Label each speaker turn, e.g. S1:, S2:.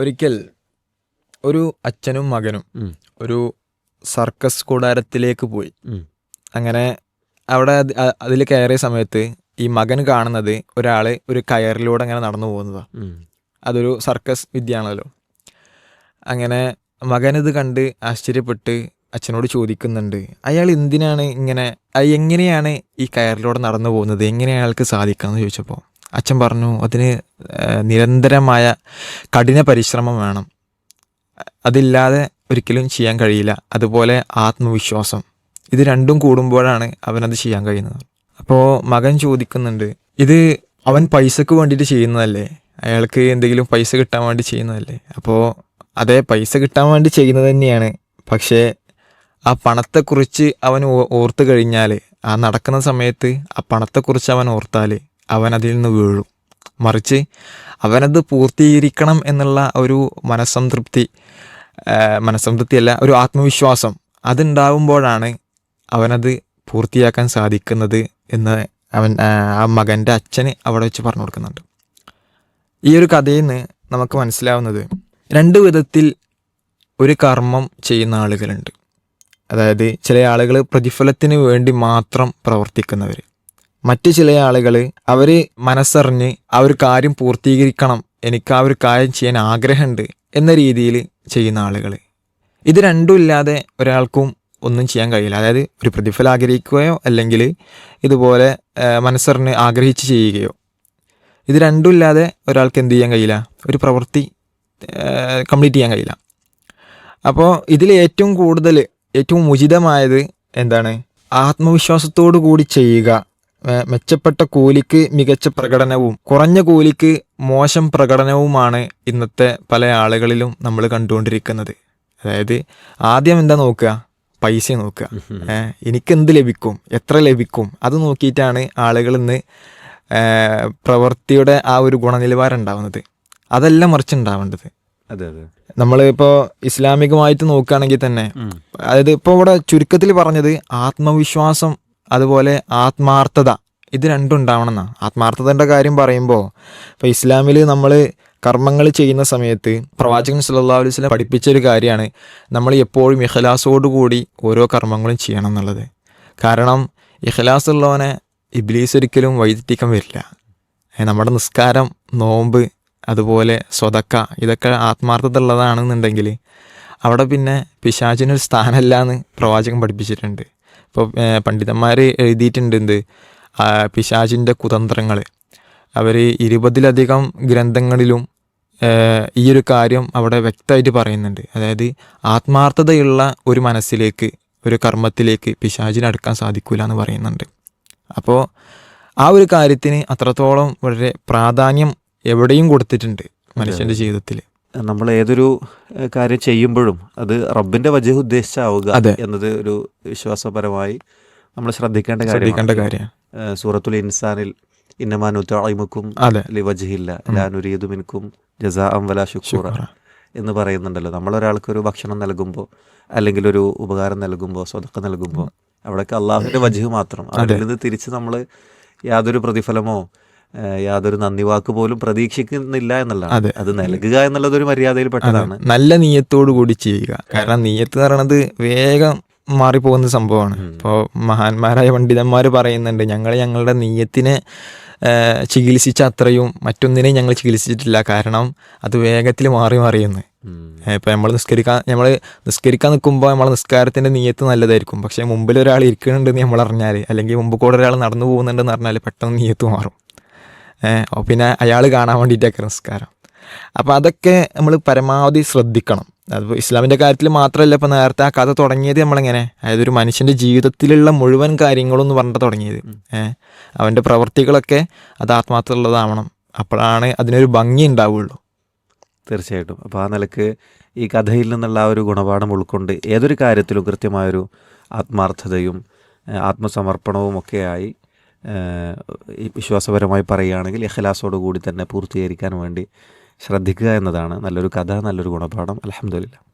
S1: ഒരിക്കൽ ഒരു അച്ഛനും മകനും ഒരു സർക്കസ് കൂടാരത്തിലേക്ക് പോയി. അങ്ങനെ അവിടെ അതിൽ കയറിയ സമയത്ത് ഈ മകൻ കാണുന്നത് ഒരാൾ ഒരു കയറിലൂടെ അങ്ങനെ നടന്നു പോകുന്നതാണ് അതൊരു സർക്കസ് വിദ്യയാണല്ലോ. അങ്ങനെ മകനിത് കണ്ട് ആശ്ചര്യപ്പെട്ട് അച്ഛനോട് ചോദിക്കുന്നുണ്ട് അയാൾ എന്തിനാണ് ഇങ്ങനെ എങ്ങനെയാണ് ഈ കയറിലൂടെ നടന്നു പോകുന്നത്? എങ്ങനെയാണ് അയാൾക്ക് സാധിക്കാമെന്ന് ചോദിച്ചപ്പോൾ അച്ഛൻ പറഞ്ഞു അതിന് നിരന്തരമായ കഠിന പരിശ്രമം വേണം. അതില്ലാതെ ഒരിക്കലും ചെയ്യാൻ കഴിയില്ല. അതുപോലെ ആത്മവിശ്വാസം. ഇത് രണ്ടും കൂടുമ്പോഴാണ് അവനത് ചെയ്യാൻ കഴിയുന്നത്. അപ്പോൾ മകൻ ചോദിക്കുന്നുണ്ട് ഇത് അവൻ പൈസക്ക് വേണ്ടിയിട്ട് ചെയ്യുന്നതല്ലേ? അയാൾക്ക് എന്തെങ്കിലും പൈസ കിട്ടാൻ വേണ്ടി ചെയ്യുന്നതല്ലേ? അപ്പോൾ അതേ പൈസ കിട്ടാൻ വേണ്ടി ചെയ്യുന്നത് തന്നെയാണ്. പക്ഷേ ആ പണത്തെക്കുറിച്ച് അവൻ ഓർത്തു കഴിഞ്ഞാൽ ആ നടക്കുന്ന സമയത്ത് ആ പണത്തെക്കുറിച്ച് അവൻ ഓർത്താൽ അവൻ അതിൽ നിന്ന് വീഴും. മറിച്ച് അവനത് പൂർത്തീകരിക്കണം എന്നുള്ള ഒരു മനസ്സംതൃപ്തി മനസ്സംതൃപ്തിയല്ല ഒരു ആത്മവിശ്വാസം അതുണ്ടാവുമ്പോഴാണ് അവനത് പൂർത്തിയാക്കാൻ സാധിക്കുന്നത് എന്ന് അവൻ ആ മകന്റെ അച്ഛന് അവിടെ വെച്ച് പറഞ്ഞു കൊടുക്കുന്നുണ്ട്. ഈ ഒരു കഥയിൽ നിന്ന് നമുക്ക് മനസ്സിലാവുന്നത് രണ്ട് വിധത്തിൽ ഒരു കർമ്മം ചെയ്യുന്ന ആളുകളുണ്ട്. അതായത് ചില ആളുകൾ പ്രതിഫലത്തിന് വേണ്ടി മാത്രം പ്രവർത്തിക്കുന്നവർ മറ്റു ചില ആളുകൾ അവർ മനസ്സറിഞ്ഞ് ആ ഒരു കാര്യം പൂർത്തീകരിക്കണം എനിക്ക് ആ ഒരു കാര്യം ചെയ്യാൻ ആഗ്രഹമുണ്ട് എന്ന രീതിയിൽ ചെയ്യുന്ന ആളുകൾ ഇത് രണ്ടും ഇല്ലാതെ ഒരാൾക്കും ഒന്നും ചെയ്യാൻ കഴിയില്ല. അതായത് ഒരു പ്രതിഫലം ആഗ്രഹിക്കുകയോ അല്ലെങ്കിൽ ഇതുപോലെ മനസ്സറിഞ്ഞ് ആഗ്രഹിച്ച് ചെയ്യുകയോ. ഇത് രണ്ടും ഇല്ലാതെ ഒരാൾക്ക് എന്ത് ചെയ്യാൻ കഴിയില്ല? ഒരു പ്രവൃത്തി കംപ്ലീറ്റ് ചെയ്യാൻ കഴിയില്ല. അപ്പോൾ ഇതിൽ ഏറ്റവും കൂടുതൽ ഏറ്റവും ഉചിതമായത് എന്താണ്? ആത്മവിശ്വാസത്തോടു കൂടി ചെയ്യുക മെച്ചപ്പെട്ട കൂലിക്ക് മികച്ച പ്രകടനവും കുറഞ്ഞ കൂലിക്ക് മോശം പ്രകടനവുമാണ് ഇന്നത്തെ പല ആളുകളിലും നമ്മൾ കണ്ടുകൊണ്ടിരിക്കുന്നത്. അതായത് ആദ്യം എന്താ നോക്കുക? പൈസ നോക്കുക. എനിക്ക് എന്ത് ലഭിക്കും? എത്ര ലഭിക്കും? അത് നോക്കിയിട്ടാണ് ആളുകൾ ഇന്ന് പ്രവൃത്തിയുടെ ആ ഒരു ഗുണനിലവാരം ഉണ്ടാവുന്നത്. അതല്ല മറിച്ച് ഉണ്ടാവേണ്ടത്. നമ്മളിപ്പോൾ ഇസ്ലാമികമായിട്ട് നോക്കുകയാണെങ്കിൽ തന്നെ അതായത് ഇപ്പോൾ ഇവിടെ ചുരുക്കത്തിൽ പറഞ്ഞത് ആത്മവിശ്വാസം അതുപോലെ ആത്മാർത്ഥത. ഇത് രണ്ടും ഉണ്ടാവണം എന്നാണ് ആത്മാർത്ഥതന്റെ കാര്യം പറയുമ്പോൾ ഇപ്പോൾ ഇസ്ലാമിൽ നമ്മൾ കർമ്മങ്ങൾ ചെയ്യുന്ന സമയത്ത് പ്രവാചകൻ സല്ലാ അലൈഹി വസല്ലം പഠിപ്പിച്ച ഒരു കാര്യമാണ്. നമ്മൾ എപ്പോഴും ഇഖലാസോടുകൂടി ഓരോ കർമ്മങ്ങളും ചെയ്യണം എന്നുള്ളത്. കാരണം ഇഖലാസ് ഉള്ളവനെ ഇബ്ലീസ് ഒരിക്കലും വൈദ്യുതിക്കാൻ വരില്ല. നമ്മുടെ നിസ്കാരം നോമ്പ് അതുപോലെ സ്വതക്ക ഇതൊക്കെ ആത്മാർത്ഥത ഉള്ളതാണെന്നുണ്ടെങ്കിൽ അവിടെ പിന്നെ പിശാചിനൊരു സ്ഥാനമല്ല എന്ന് പ്രവാചകൻ പഠിപ്പിച്ചിട്ടുണ്ട്. ഇപ്പോൾ പണ്ഡിതന്മാർ എഴുതിയിട്ടുണ്ട് എന്ത്? പിശാചിന്റെ കുതന്ത്രങ്ങൾ അവർ ഇരുപതിലധികം ഗ്രന്ഥങ്ങളിലും ഈ ഒരു കാര്യം അവിടെ വ്യക്തമായിട്ട് പറയുന്നുണ്ട്. അതായത് ആത്മാർത്ഥതയുള്ള ഒരു മനസ്സിലേക്ക് ഒരു കർമ്മത്തിലേക്ക് പിശാചിനെ അടുക്കാൻ സാധിക്കില്ല എന്ന് പറയുന്നുണ്ട്. അപ്പോൾ ആ ഒരു കാര്യത്തിന് അത്രത്തോളം വളരെ പ്രാധാന്യം എവിടെയും കൊടുത്തിട്ടുണ്ട് മനുഷ്യന്റെ ജീവിതത്തിൽ
S2: നമ്മൾ ഏതൊരു കാര്യം ചെയ്യുമ്പോഴും അത് റബ്ബിന്റെ വജ ഉദ്ദേശിച്ചാവുക എന്നത് ഒരു വിശ്വാസപരമായി നമ്മൾ ശ്രദ്ധിക്കേണ്ട ഏഹ്, സൂറത്തുൽ ഇൻസാനിൽ ഇന്നമാനുത്തൈമുക്കും ലിവജിഹില്ല ലാനുരീതു മിൻകും ജസാ അം വല ശുക്കൂറ. എന്ന് പറയുന്നുണ്ടല്ലോ. നമ്മളൊരാൾക്ക് ഒരു ഭക്ഷണം നൽകുമ്പോൾ അല്ലെങ്കിൽ ഒരു ഉപകാരം നൽകുമ്പോൾ സ്വതക്ക നൽകുമ്പോൾ അവിടെയൊക്കെ അള്ളാഹുവിന്റെ വജഹ് മാത്രം. അതിൽ നിന്ന് തിരിച്ച് നമ്മൾ യാതൊരു പ്രതിഫലമോ യാതൊരു നന്ദി വാക്ക് പോലും പ്രതീക്ഷിക്കുന്നില്ല എന്നുള്ളതാണ്.
S1: അതെ.
S2: നൽകുക എന്നുള്ളത് ഒരു മര്യാദയിൽ പെട്ടതാണ്.
S1: നല്ല നീയത്തോടു കൂടി ചെയ്യുക. കാരണം നീയത്ത് എന്ന് പറയുന്നത് വേഗം മാറിപ്പോകുന്ന സംഭവമാണ്. ഇപ്പോൾ മഹാന്മാരായ പണ്ഡിതന്മാർ പറയുന്നുണ്ട് ഞങ്ങൾ ഞങ്ങളുടെ നീയത്തിനെ ചികിത്സിച്ച അത്രയും മറ്റൊന്നിനെയും ഞങ്ങൾ ചികിത്സിച്ചിട്ടില്ല. കാരണം അത് വേഗത്തിൽ മാറി മാറിയെന്ന്. ഇപ്പം നമ്മൾ നിസ്കരിക്കാൻ നമ്മൾ നിസ്കരിക്കാൻ നിൽക്കുമ്പോൾ നമ്മളെ നിസ്കാരത്തിന്റെ നീയത്ത് നല്ലതായിരിക്കും. പക്ഷേ മുമ്പിൽ ഒരാൾ ഇരിക്കുന്നുണ്ടെന്ന് നമ്മൾ അറിഞ്ഞാൽ അല്ലെങ്കിൽ മുമ്പ് കൂടെ ഒരാൾ നടന്നു പോകുന്നുണ്ടെന്ന് അറിഞ്ഞാൽ പെട്ടെന്ന് നീയത്ത് മാറും. പിന്നെ അയാൾ കാണാൻ വേണ്ടിയിട്ടൊക്കെ നമസ്കാരം അപ്പോൾ അതൊക്കെ നമ്മൾ പരമാവധി ശ്രദ്ധിക്കണം. അതിപ്പോൾ ഇസ്ലാമിന്റെ കാര്യത്തിൽ മാത്രമല്ല ഇപ്പോൾ നേരത്തെ ആ കഥ തുടങ്ങിയത് നമ്മളെങ്ങനെ? അതായത് ഒരു മനുഷ്യന്റെ ജീവിതത്തിലുള്ള മുഴുവൻ കാര്യങ്ങളും എന്ന് പറഞ്ഞിട്ട് തുടങ്ങിയത്. അവന്റെ പ്രവർത്തികളൊക്കെ അത് ആത്മാർത്ഥമുള്ളതാവണം അപ്പോഴാണ് അതിനൊരു ഭംഗി ഉണ്ടാവുള്ളൂ.
S2: തീർച്ചയായിട്ടും. അപ്പോൾ ആ നിലയ്ക്ക് ഈ കഥയിൽ നിന്നുള്ള ആ ഒരു ഗുണപാഠം ഉൾക്കൊണ്ട് ഏതൊരു കാര്യത്തിലും കൃത്യമായൊരു ആത്മാർത്ഥതയും ആത്മസമർപ്പണവും ഒക്കെയായി വിശ്വാസപരമായി പറയുകയാണെങ്കിൽ ഇഖലാസോട് കൂടി തന്നെ പൂർത്തീകരിക്കാൻ വേണ്ടി ശ്രദ്ധിക്കുക എന്നതാണ്. നല്ലൊരു കഥ നല്ലൊരു ഗുണപാഠം. അലഹമില്ല